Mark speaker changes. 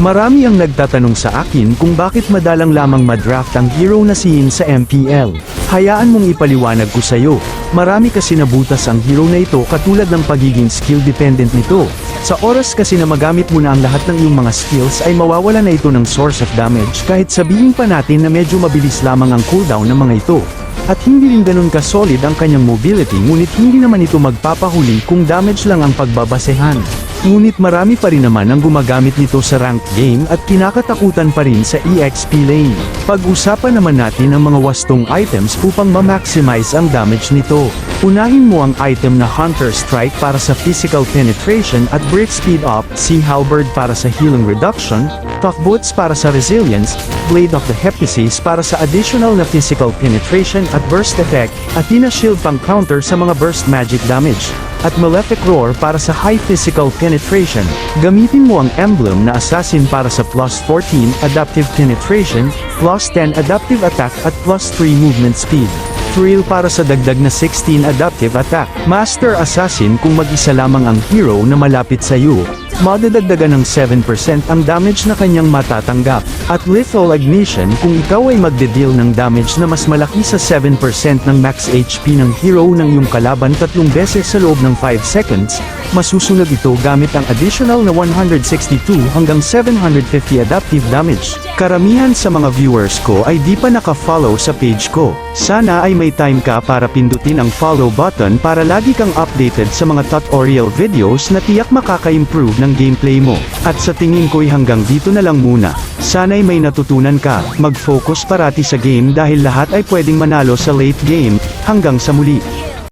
Speaker 1: Marami ang nagtatanong sa akin kung bakit madalang lamang madraft ang hero na si sa MPL. Hayaan mong ipaliwanag ko sa'yo. Marami kasi nabutas ang hero na ito katulad ng pagiging skill dependent nito. Sa oras kasi na magamit mo na ang lahat ng iyong mga skills ay mawawala na ito ng source of damage kahit sabihin pa natin na medyo mabilis lamang ang cooldown ng mga ito. At hindi rin ganun ka-solid ang kanyang mobility ngunit hindi naman ito magpapahuli kung damage lang ang pagbabasehan. Ngunit marami pa rin naman ang gumagamit nito sa ranked game at kinakatakutan pa rin sa EXP lane. Pag-usapan naman natin ang mga wastong items upang ma-maximize ang damage nito. Unahin mo ang item na Hunter Strike para sa physical penetration at Break Speed Up, Sea Halberd para sa healing reduction, Tough Boots para sa resilience, Blade of the Hephaestus para sa additional na physical penetration at burst effect, Athena Shield pang counter sa mga burst magic damage, at Malefic Roar para sa high physical penetration. Gamitin mo ang emblem na Assassin para sa plus 14 adaptive penetration, plus 10 adaptive attack at plus 3 movement speed. Thrill para sa dagdag na 16 adaptive attack. Master Assassin kung mag-isa lamang ang hero na malapit sa iyo, madadagdagan ng 7% ang damage na kanyang matatanggap. At Lethal Ignition kung ikaw ay magde-deal ng damage na mas malaki sa 7% ng max HP ng hero ng iyong kalaban tatlong beses sa loob ng 5 seconds, masusunod ito gamit ang additional na 162 hanggang 750 adaptive damage. Karamihan sa mga viewers ko ay di pa naka-follow sa page ko. Sana ay may time ka para pindutin ang follow button para lagi kang updated sa mga tutorial videos na tiyak makaka-improve ng gameplay mo. At sa tingin ko'y hanggang dito na lang muna. Sana'y may natutunan ka, mag-focus parati sa game dahil lahat ay pwedeng manalo sa late game. Hanggang sa muli.